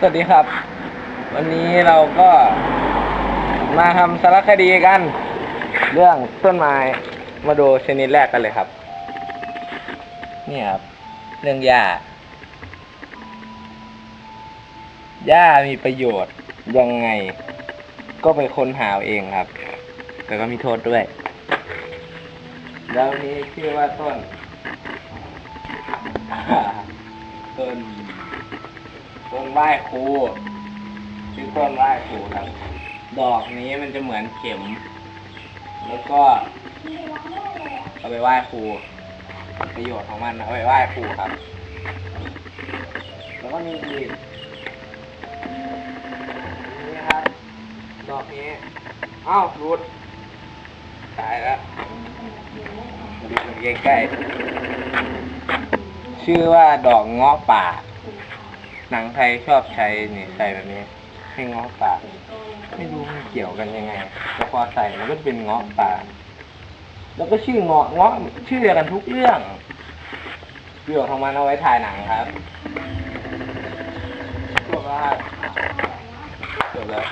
สวัสดีครับ วันนี้เราก็มาทำสารคดีกัน เรื่องต้นไม้มาดูชนิดแรกกันเลยครับ นี่ครับ เรื่องหญ้าหญ้ามีประโยชน์ยังไง ก็ไปค้นหาเองครับ แต่ก็มีโทษด้วย แล้วนี้ชื่อว่าต้นต้น ไหว้ครูชื่อต้นไหว้ครูครับ ดอกนี้มันจะเหมือนเข็ม แล้วก็เอาไปไหว้ครูประโยชน์ของมันเอาไปไหว้ครูครับ แล้วก็มีอีกนี่ครับ ดอกนี้อ้าวรุดตายแล้วดูใกล้ๆชื่อว่าดอกเงาะป่า หนังไทยชอบใช้นี่ใส่แบบนี้ให้เงาะปากไม่รู้มันเกี่ยวกันยังไงแต่พอใส่มันก็เป็นเงาะปากแล้วก็ชื่อเงาะเงาะชื่อเดียวกันทุกเรื่องประโยชน์ของมันเอาไว้ถ่ายหนังครับจบแล้วครับจบแล้ว